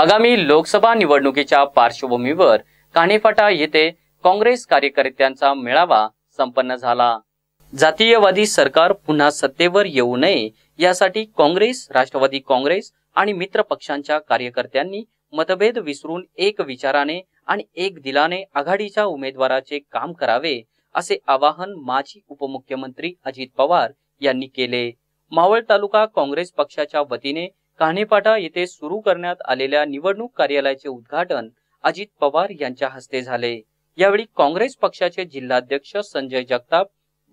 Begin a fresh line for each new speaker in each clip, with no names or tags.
आगामी लोकसभा निवडणुकीच्या पार्श्वभूमीवर काणेफाटा येथे काँग्रेस कार्यकर्त्यांचा मेळावा संपन्न झाला. जातीयवादी सरकार पुन्हा सत्तेवर येऊ नये यासाठी काँग्रेस राष्ट्रवादी काँग्रेस आणि मित्र पक्षांच्या कार्यकर्त्यांनी मतभेद विसरून एक विचाराने आणि एक दिलाने आघाडीच्या उमेदवाराचे काम करावे असे आवाहन माजी उपमुख्यमंत्री अजित पवार यांनी केले. मावळ तालुका काँग्रेस पक्षाच्या वतीने कान्हेपाटा येथे सुरू करण्यात आलेल्या निवडणूक कार्यालयाचे उद्घाटन अजित पवार यांच्या हस्ते झाले. यावेळी काँग्रेस पक्षाचे जिल्हाध्यक्ष संजय जगताप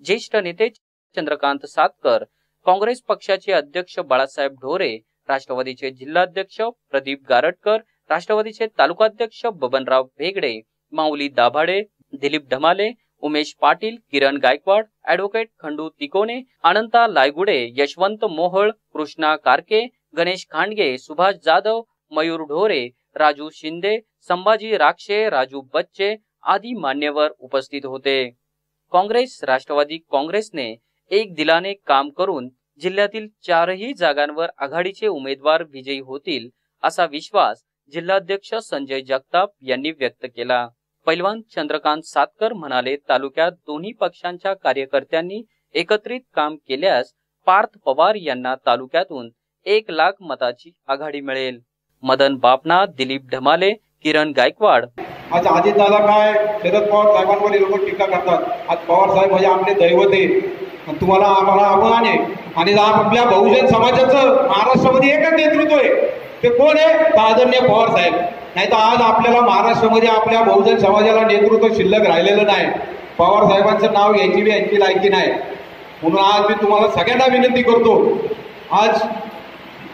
ज्येष्ठ नेते चंद्रकांत सातकर काँग्रेस पक्षाचे अध्यक्ष बाळासाहेब ढोरे राष्ट्रवादीचे जिल्हाध्यक्ष प्रदीप गारटकर राष्ट्रवादीचे तालुकाध्यक्ष बबनराव भेगडे माऊली दाभाडे दिलीप ढमाले उमेश पाटील किरण गायकवाड ऍडव्होकेट खंडू तिकोने अनंता लायगुडे यशवंत मोहळ कृष्णा कारके गणेश खांडगे सुभाष जाधव मयूर ढोरे राजू शिंदे संभाजी राक्षे राजू बच्चे आदी मान्यवर उपस्थित होते. काँग्रेस राष्ट्रवादी काँग्रेसने एक दिलाने काम करून जिल्ह्यातील चारही जागांवर आघाडीचे उमेदवार विजयी होतील असा विश्वास जिल्हाध्यक्ष संजय जगताप यांनी व्यक्त केला. पैलवान चंद्रकांत सातकर म्हणाले तालुक्यात दोन्ही पक्षांच्या कार्यकर्त्यांनी एकत्रित काम केल्यास पार्थ पवार यांना तालुक्यातून एक लाख मताची आघाडी मिळेल. मदन बापना दिलीप ढमाले किरण गायकवाड.
आज अजितदादा काय शरद पवार साहेबांवर हे लोक टीका करतात. आज पवार साहेब म्हणजे आपले दैवत. आहे तुम्हाला आम्हाला आव्हान आहे. आणि आपल्या बहुजन समाजाचं महाराष्ट्रामध्ये एकच नेतृत्व आहे. ते कोण आहे? आदरणीय पवार साहेब. नाही तर आज आपल्याला महाराष्ट्रामध्ये आपल्या बहुजन समाजाला नेतृत्व शिल्लक राहिलेलं नाही. पवार साहेबांचं नाव घ्यायची बी यांची लायकी नाही. म्हणून आज मी तुम्हाला सगळ्यांना विनंती करतो. आज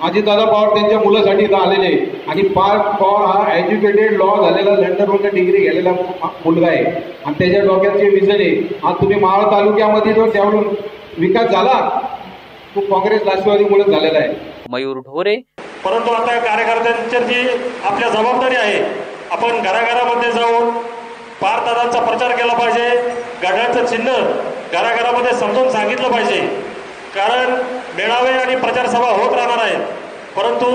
अजितदादा पवार त्यांच्या मुलासाठी इथं आलेले आणि पार्थ पवार हा एज्युकेटेड लॉ झालेला लंडनमध्ये डिग्री घेतलेला मुलगा आहे. आणि त्याच्या डोक्याचे विजन आहे आज तुम्ही मावळ तालुक्यामध्ये जो त्यावरून विकास झाला तो काँग्रेस राष्ट्रवादीमुळे झालेला आहे.
मयूर ढोरे.
परंतु आता कार्यकर्त्यांची आपल्या जबाबदारी आहे आपण घराघरामध्ये जाऊन पारदादांचा प्रचार केला पाहिजे घड्याळचं चिन्ह घराघरामध्ये समजून सांगितलं पाहिजे. कारण मेळावे आणि प्रचार सभा होत परंतु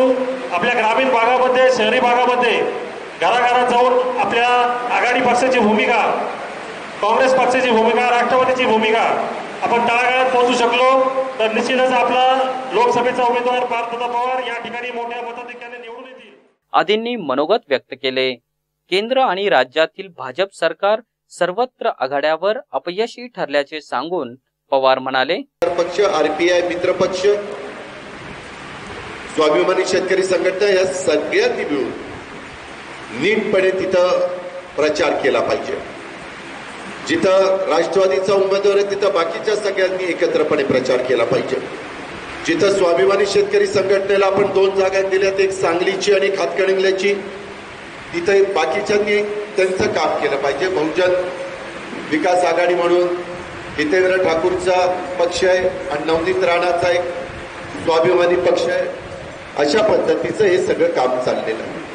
आपल्या ग्रामीण भागामध्ये शहरी भागामध्ये घराघरात जाऊन आपल्या आघाडी पक्षाची भूमिका काँग्रेस पक्षाची भूमिका राष्ट्रवादीची भूमिका आपण तळागाळात पोहोचू शकलो तर निश्चितच आपला लोकसभेचा उमेदवार पार्थदा पवार या ठिकाणी मोठ्या मताधिक्याने निवडून येतील.
आदींनी मनोगत व्यक्त केले. केंद्र आणि राज्यातील भाजप सरकार सर्वत्र आघाड्यावर अपयशी ठरल्याचे सांगून पवार म्हणाले
पक्ष आरपीआय मित्र पक्ष स्वाभिमानी शेतकरी संघटना या सगळ्यांनी मिळून नीटपणे तिथं प्रचार केला पाहिजे. जिथं राष्ट्रवादीचा उमेदवार आहे तिथं बाकीच्या सगळ्यांनी एकत्रपणे प्रचार केला पाहिजे. जिथं स्वाभिमानी शेतकरी संघटनेला आपण दोन जागा दिल्यात एक सांगलीची आणि हातकणंगल्याची तिथं बाकीच्यांनी त्यांचं काम केलं पाहिजे. बहुजन विकास आघाडी म्हणून हितेंद्र ठाकूरचा पक्ष आहे आणि नवनीत राणाचा एक स्वाभिमानी पक्ष आहे. अशा पद्धतीचं हे सगळं काम चाललेलं आहे.